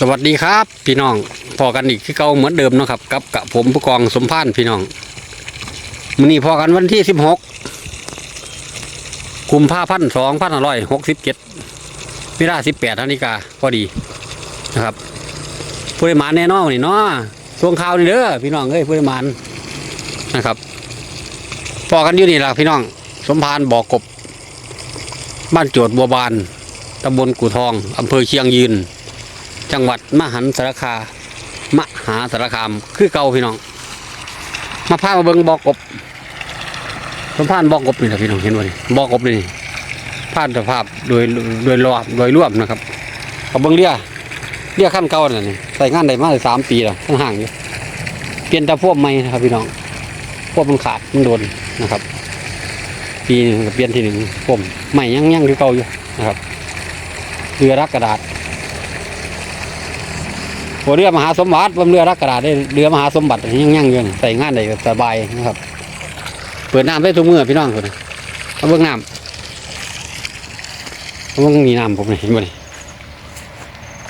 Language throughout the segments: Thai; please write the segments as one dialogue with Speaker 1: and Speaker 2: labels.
Speaker 1: สวัสดีครับ พี่น้องพอกันอีกที่เก่าเหมือนเดิมนะครับ กับกับผมผู้กองสมพานธ์พี่น้องมื้อนี้พอกันวันที่สิบหกกุมภาพันสองพันห้าร้อยหกสิบเจ็ดเวลาสิบแปดนาฬิกาพอดีนะครับผู้ใดมานแน่นอนนี่เนาะช่วงข่าวนี่เด้อพี่น้องเอ้ยผู้ใดมานนะครับพอกันอยู่นี่ล่ะพี่น้อง สมพานบ่อกบ บ้านโจดบัวบานตำบลกู่ทองอำเภอเชียงยืน จังหวัดมหันสารคามหาสารคาม คือเก่าพี่น้อง มาพามาเบิงบอกกบสมพานบอกกบนี่แหละพี่น้องเห็นบ่นี่บอกกบนี่พานสภาพโดยโดยรอบโดยรวมนะครับเอาเบิงเรียเรียขั้นเก่าน่ะนี่ใส่งานได้มาได้สามปีแล้วทั้งห่างอยู่เปลี่ยนต่พวกใหม่นะครับ พี่น้องพวกมันขาดมันโดนนะครับ ปีนึงเปลี่ยนทีหนึ่งผมใหม่ยังยังคือเก่าอยู่นะครับเรือรักกระดาษ หัวเรือมหาสมบัติบนเรือรักกระดาษได้เรือมหาสมบัติยังยังยู่นี่ใส่งานได้สบายนะครับ เปิดน้ำได้ทุกเมื่อพี่น้องคนนะเอาเบื้องน้ำเบื้องมีน้ำผมเห็นบ่นี่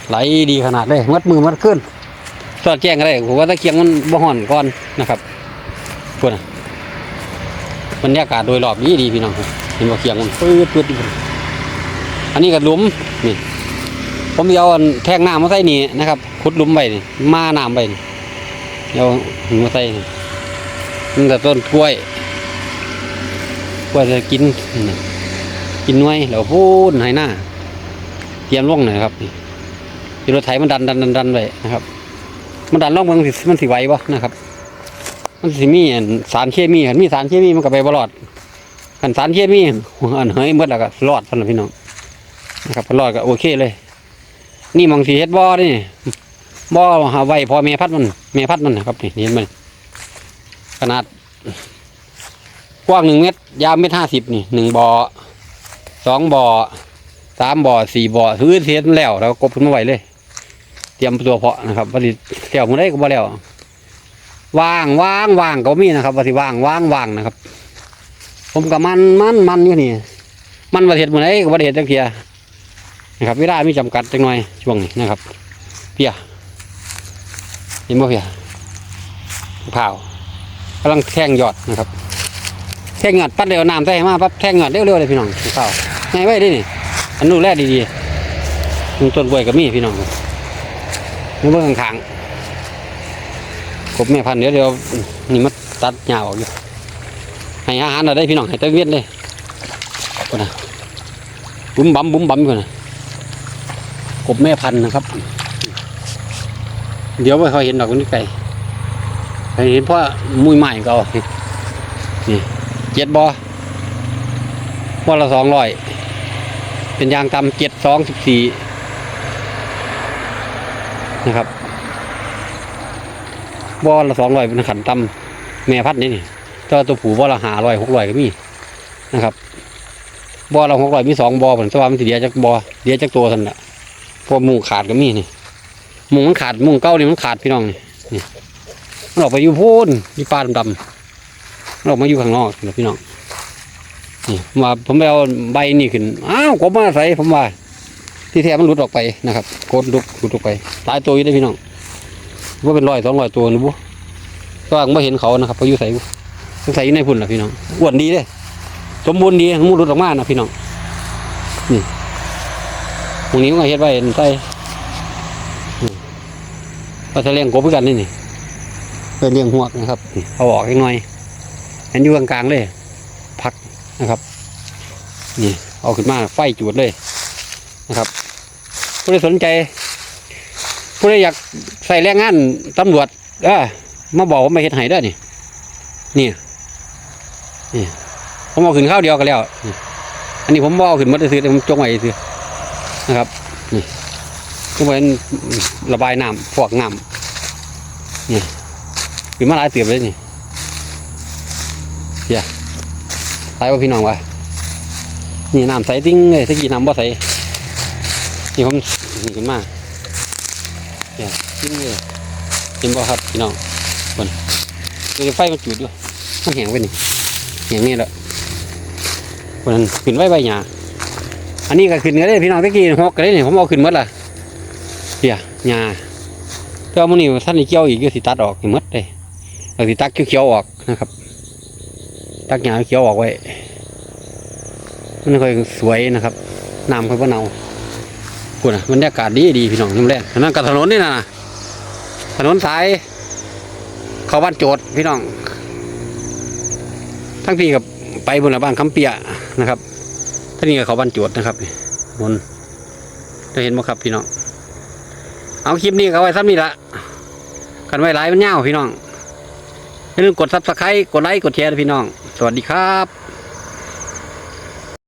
Speaker 1: ไหลดีขนาดเลยมัดมือมัดขึ้นสอดแจ้งก็ได้ผมว่าตะเกียงมันบ่ห่อนก่อนนะครับคนนะบรรยากาศโดยรอบดีดีพี่น้องเห็นบ่เกียงมันปื๊ดปื๊ดอันนี้ก็หลุมนี่ ผมจะเอาแทงน้ำมาใส่นี่นะครับขุดลุมไปนี่มาน้ำไปนี่เอาหินมาใส่นี่มันแต่ต้นกล้วยกล้วยจะกินกินหน่วยแล้วพูดให้หน้าเตรียมลงหน่อยครับนี่รถไถมันดันดันดันดันไปนะครับ มันดันล่องมันสิมันสิไหวบ่นะครับ มันสิมีสารเคมีคันมีสารเคมีมันก็ไปบรอดคันสารเคมีอันเฮ้ยเมื่อแล้วก็รอดพันพี่น้องนะครับรอดก็โอเคเลย นี่มองสีเฮ็ดบ่อนี่บ่อหาไว้พอเมียพัดมันเมียพัดมันนะครับนี่เห็นไหมขนาดกว้างหนึ่งเมตร ยาวเมตรห้าสิบนี่หนึ่งบ่อสองบ่อสามบ่อสี่บ่อซื้อเทียแล้วแล้วก็กบขึ้นมาไว้เลย เตรียมตัวเพาะนะครับวันนี้เที่ยวมันได้ก็บ่แล้วว่างว่างว่างก็มีนะครับวันที่ว่างว่างว่างนะครับ ผมกับมันมันมันอยู่นี่ มันประเทศมันได้ก็ประเทศจักเทีย นะครับเวลามีจำกัดจังหน่อยช่วงนี้นะครับเพียเห็นบ่เพียข่าวกำลังแท่งยอดนะครับ แท่งยอดปั๊บเร็วน้ำใส่มาปั๊บแท่งยอดเร็วๆเลยพี่น้องข่าวง่ายไว้ดินี่อันนู้นแรกดีๆมีต้นกล้วยกับมีพี่น้องนี่เบื้องข้างๆกบแม่พันธุ์เดี๋ยวเดี๋ยวนี่มันตัดหญ้าออกอยู่ให้อาหารเราได้พี่น้องให้ตะเวียนเลยคนน่ะบุ้มบั้มบุ้มบั้มคนน่ะ กบแม่พันธุ์นะครับ เดี๋ยวไม่ค่อยเห็นดอกคนนี้ไก่ไปเห็นเพราะมุ้ยใหม่ก็เอานี่เจ็ดบอวันละสองร้อยเป็นยางตำเจ็ดสองสิบสี่นะครับบอละสองร้อยเป็นขันตำแม่พันธุ์นี่นี่ตัวตัวผูบอละหาร้อยหกร้อยก็มีนะครับบอละหกร้อยมีสองบอผมสว่ามันสิเดียจากบอเดียจากตัวทันละ พวกมุงขาดก็มีนี่มุงมันขาดมุงเก้านี่มันขาดพี่น้องนี่นี่มันออกไปอยู่พูนอยู่ป่าดำๆมันออกมาอยู่ข้างนอกนะพี่น้องนี่มาผมไปเอาใบนี่ขึ้นอ้าวกบมาใส่ผมว่า ที่แท้มันหลุดออกไปนะครับโกดลุกหลุดออกไปหลายตัวอยู่ได้พี่น้องว่าเป็นร้อยสองร้อยตัวหรือบุก็ไม่เห็นเขานะครับเพาอยู่ใส่บุใส่อยู่ในพุ่นนะพี่น้องอ้วนดีเลยสมบูรณ์ดีมันหลุดออกมานะพี่น้องนี่ ตรงนี้มันก็เฮ็ดไว้เห็นใส่ก็จะเลี้ยงกบคือกันนี่นี่ไปเลี้ยงหวกนะครับนี่เอาออกให้หน่อยเห็นอยู่กลางๆเลย พักนะครับ นี่ เอาขึ้นมาไฟจูดเลยนะครับผู้ใดสนใจ ผู้ใดอยากใส่แรงงานตำรวจเออมาบอกว่ามาเฮ็ดให้ได้อนี่นี่นี่ผมเอาขึ้นข้าวเดียวกันแล้วนี่อันนี้ผมบเอาขึ้นมาซื้อๆผมจงไว้ซื้อ นะครับนี่ก็เป็นระบายน้ำพวกน้ำนี่คือมาหลายเตียบเลยนี่เฮียตายว่าพี่น้องวะนี่น้ำใสติ้งเลยตะกี้น้ำบ่ใสนี่ผมนี่ขึ้นมาเฮียติ้งเลยเห็นบ่ครับพี่น้องคนเดี๋ยวไฟมันจุดอยู่มันแห้งไปนี่แหงนี่แหละคนนั้นขึ้นไว้ใบหญ้า อันนี้ก็ขึ้นก็ได้พี่น้องตะกี้หกก็ได้นี่ยผมเอาขึ้นหมดละเปียหญ้าแต่ว่ามื้อนี้ท่านนี่เกี่ยวอีกอยู่สิตัดออกหมดเลยเราสิตักเขียวๆออกนะครับ ตักหญ้าเขียวออกไว้มันค่อยสวยนะครับน้ำค่อยบ่เนาคุณนะบรรยากาศดีดีพี่น้องยามแรกนั่นกับถนนนี่นะถนนสาย เข้าบ้านโจดพี่น้อง ทั้งพี่กับไปบนละบ้านคำเปียนะครับ ท่านี้ก็เขาบ้านจวดนะครับนี่บนจะเห็นไหมครับพี่น้อง เอาคลิปนี้เขาไว้ซ้ำนี่ละกันไว้หลายมันเงาวพี่น้องอย่าลืมกดซับสไครต์กดไลค์กดแชร์ด้วยพี่น้อง สวัสดีครับ